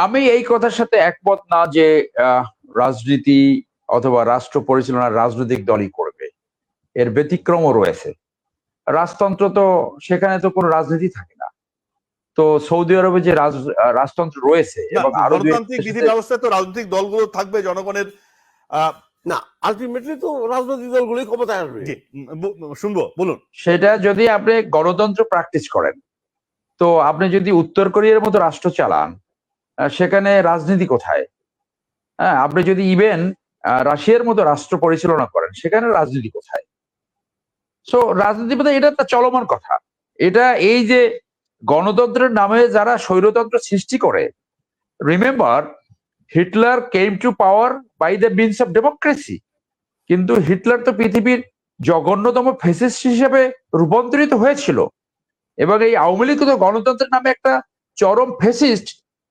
আমি এই কথার সাথে একমত না যে আহ, রাজনীতি অথবা রাষ্ট্র পরিচালনা রাজনৈতিক দলই করবে। এর ব্যতিক্রমও রয়েছে। রাজতন্ত্র তো সেখানে তো কোনো রাজনীতি থাকে না। তো সৌদি আরবে যে রাজতন্ত্র রয়েছে এবং আরও দুই গণতান্ত্রিক একটার বিধি ব্যবস্থায় তো রাজনৈতিক দলগুলো থাকবে জনগণের আহ, না আলটিমেটলি তো রাজনৈতিক দলগুলোই ক্ষমতায় আসবে। শুনব বলুন। সেটা যদি আপনি গণতন্ত্র প্র্যাকটিস করেন তো আপনি যদি উত্তর কোরিয়ার মতো রাষ্ট্র চালান সেখানে রাজনীতি কোথায়? হ্যাঁ আপনি যদি ইভেন রাশিয়ার মতো রাষ্ট্র পরিচালনা করেন, সেখানে রাজনীতি কোথায়? সো রাজনীতি বলতে এটা একটা চলমান কথা। এটা এই যে গণতন্ত্রের নামে যারা স্বৈরতন্ত্র সৃষ্টি করে remember Hitler came to power by the means of democracy কিন্তু হিটলার তো পৃথিবীর জঘন্যতম ফেসিস্ট হিসেবে রূপান্তরিত হয়েছিল। এবং এই আওয়ামী লীগ তো গণতন্ত্রের নামে একটা চরম ফেসিস্ট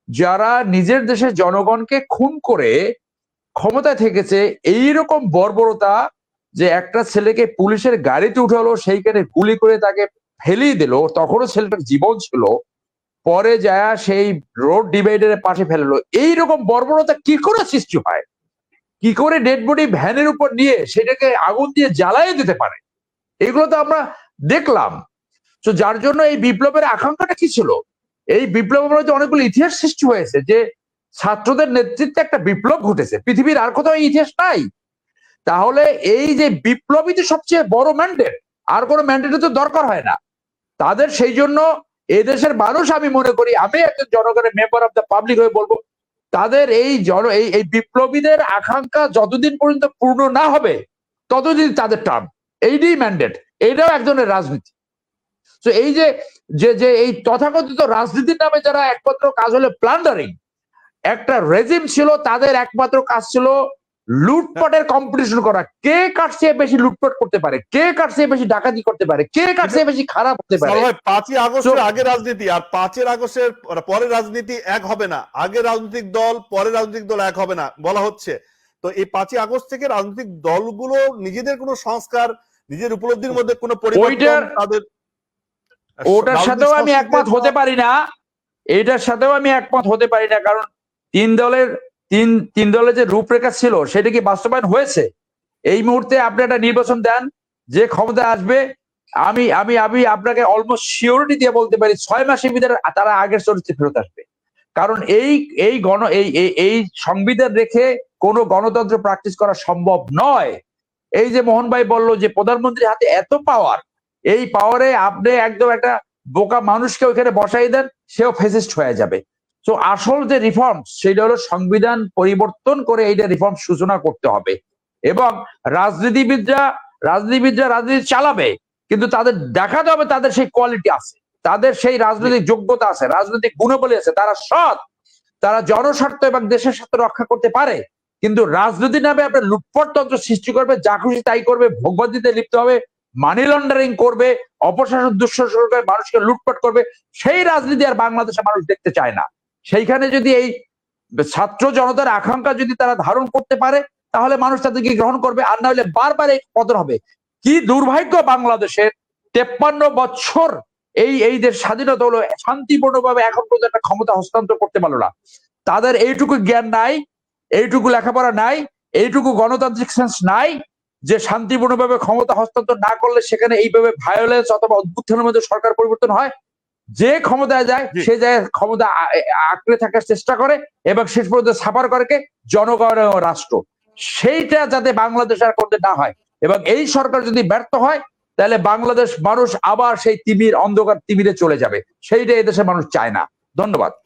যারা নিজের দেশের জনগণকে খুন করে ক্ষমতায় থেকেছে, এইরকম বর্বরতা যে একটা ছেলেকে পুলিশের গাড়িতে উঠালো, সেইখানে গুলি করে তাকে ফেলিয়ে দিল, তখনও ছেলেটার জীবন ছিল, পরে যায় সেই রোড ডিভাইডারের পাশে ফেলল। এইরকম বর্বরতা কি করে সৃষ্টি হয়? কি করে ডেড বডি ভ্যানের উপর নিয়ে সেটাকে আগুন দিয়ে জ্বালাইয়ে দিতে পারে? এগুলো তো আমরা দেখলাম। তো যার জন্য এই বিপ্লবের আকাঙ্ক্ষাটা কি ছিল? এই বিপ্লবের মধ্যে অনেকগুলো ইতিহাস সৃষ্টি হয়েছে যে ছাত্রদের নেতৃত্বে একটা বিপ্লব ঘটেছে। পৃথিবীর আর কোথাও ইতিহাস নাই। তাহলে এই যে বিপ্লবই তো সবচেয়ে বড় ম্যান্ডেট আর কোনো ম্যান্ডেটের তো দরকার হয় না। তাদের সেই জন্য এদেশের মানুষ আমি মনে করি, আমি একজন জনগণের মেম্বার অফ দ্য পাবলিক হয়ে বলব, তাদের এই জন, এই বিপ্লবীদের আকাঙ্ক্ষা যতদিন পর্যন্ত পূর্ণ না হবে, ততদিন তাদের টার্ম এইটাই ম্যান্ডেট এইটাও এক ধরনের রাজনীতি। তো এই যে যে যে এই তথাকথিত রাজনীতির নামে যারা একমাত্র কাজ হলো প্লান্ডারিং একটা রেজিম ছিল তাদের একমাত্র কাজ ছিল লুটপাটের কম্পিটিশন করা। কে কার চেয়ে বেশি লুটপাট করতে পারে? কে কার চেয়ে বেশি ডাকাতি করতে পারে? কে কার চেয়ে বেশি খারাপ হতে পারে? ভাই পাঁচই আগস্টের আগে রাজনীতি আর পাঁচের আগস্টের পরে রাজনীতি এক হবে না। আগে রাজনৈতিক দল পরে রাজনৈতিক দল এক হবে না বলা হচ্ছে। তো এই পাঁচই আগস্ট থেকে রাজনৈতিক দলগুলো নিজেদের কোনো সংস্কার নিজের উপলব্ধির মধ্যে কোনো পরিবর্তন তাদের ওটার সাথেও আমি একমত হতে পারি না। এটার সাথেও আমি একমত হতে পারি না কারণ তিন দলের তিন তিন দলের যে রূপরেখা ছিল সেটা কি বাস্তবায়ন হয়েছে? এই মুহূর্তে আপনি একটা নির্বাচন দেন যে ক্ষমতা আসবে আমি আমি আমি আপনাকে অলমোস্ট সিওরিটি দিয়ে বলতে পারি ছয় মাসের ভিতরে তারা আগের চরিত্রে ফেরত আসবে। কারণ এই এই গণ এই এই- এই সংবিধান রেখে কোনো গণতন্ত্র প্র্যাকটিস করা সম্ভব নয়। এই যে মোহন ভাই বলল যে প্রধানমন্ত্রীর হাতে এত পাওয়ার এই পাওয়ারে আপনি একদম একটা বোকা মানুষকে ওইখানে বসাই দেন, সেও ফেসিস্ট হয়ে যাবে। তো আসল যে রিফর্ম সেটা হলো সংবিধান পরিবর্তন করে এইটা রিফর্ম সূচনা করতে হবে। এবং রাজনীতিবিদরা রাজনীতিবিদরা রাজনীতি চালাবে, কিন্তু তাদের দেখাতে হবে তাদের সেই কোয়ালিটি আছে। তাদের সেই রাজনৈতিক যোগ্যতা আছে, রাজনৈতিক গুণাবলী আছে, তারা সৎ। তারা জনস্বার্থ এবং দেশের স্বার্থ রক্ষা করতে পারে, কিন্তু রাজনীতি নামে আপনার লুটপাট তন্ত্র সৃষ্টি করবে, যা খুশি তাই করবে ভোগবাদিতে লিপ্ত হবে মানি লন্ডারিং করবে, অপশাসন দুঃশাসন করবে মানুষকে লুটপাট করবে, সেই রাজনীতি আর বাংলাদেশের মানুষ দেখতে চায় না। সেইখানে যদি এই ছাত্র জনতার আকাঙ্ক্ষা যদি তারা ধারণ করতে পারে, তাহলে মানুষ তাদেরকে গ্রহণ করবে, আর না হলে বারবার এই পতন হবে। কি দুর্ভাগ্য বাংলাদেশের তেপ্পান্ন বছর এই এই দেশ স্বাধীনতা হলো, শান্তিপূর্ণভাবে এখন পর্যন্ত একটা ক্ষমতা হস্তান্তর করতে পারল না। তাদের এইটুকু জ্ঞান নাই, এইটুকু লেখাপড়া নাই, এইটুকু গণতান্ত্রিক সেন্স নাই যে শান্তিপূর্ণভাবে ক্ষমতা হস্তান্তর না করলে সেখানে এইভাবে ভায়োলেন্স অথবা অভ্যুত্থানের মধ্যে সরকার পরিবর্তন হয় যে ক্ষমতায় যায় সে যায় ক্ষমতা আঁকড়ে থাকার চেষ্টা করে এবং শেষ পর্যন্ত সাফার করে কে? জনগণ এবং রাষ্ট্র। সেইটা যাতে বাংলাদেশ আর করতে না হয়। এবং এই সরকার যদি ব্যর্থ হয় তাহলে বাংলাদেশ মানুষ আবার সেই তিমির অন্ধকার তিমিরে চলে যাবে। সেইটা এদেশের মানুষ চায় না। ধন্যবাদ।